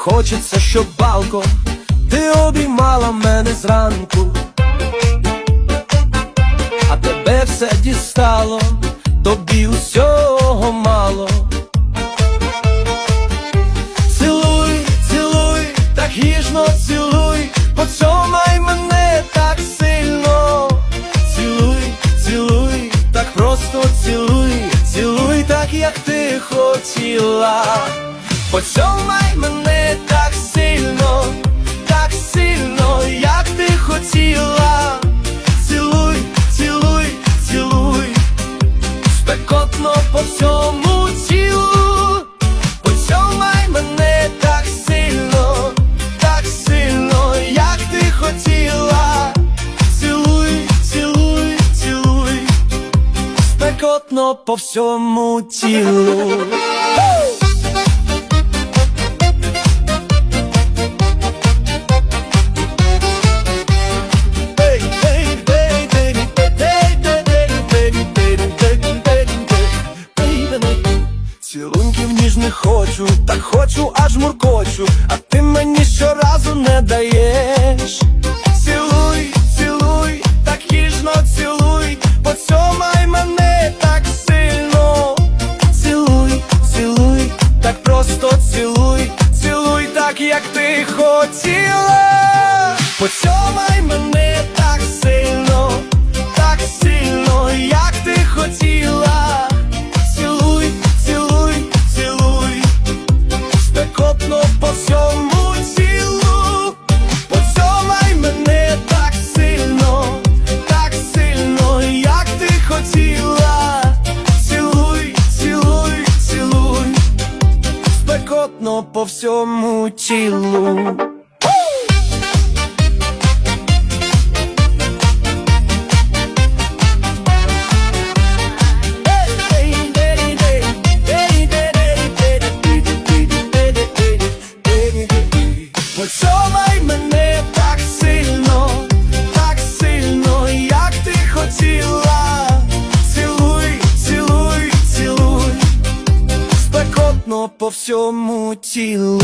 хочеться, щоб балко, ти обіймала мене зранку, а тебе все дістало, тобі усього мало. Цілуй, цілуй, так ніжно цілуй, поцьомай мене так сильно. Цілуй, цілуй, так просто цілуй, цілуй так, як ти хотіла. Поцьомай мене спекотно по всьому тілу. Цілунків ніжних хочу, так хочу, аж муркочу, а ти мені щоразу не даєш. Як ти хотіла. По мене спекотно по всьому тілу. Поцьомай мене цілуй, по всьому тілу.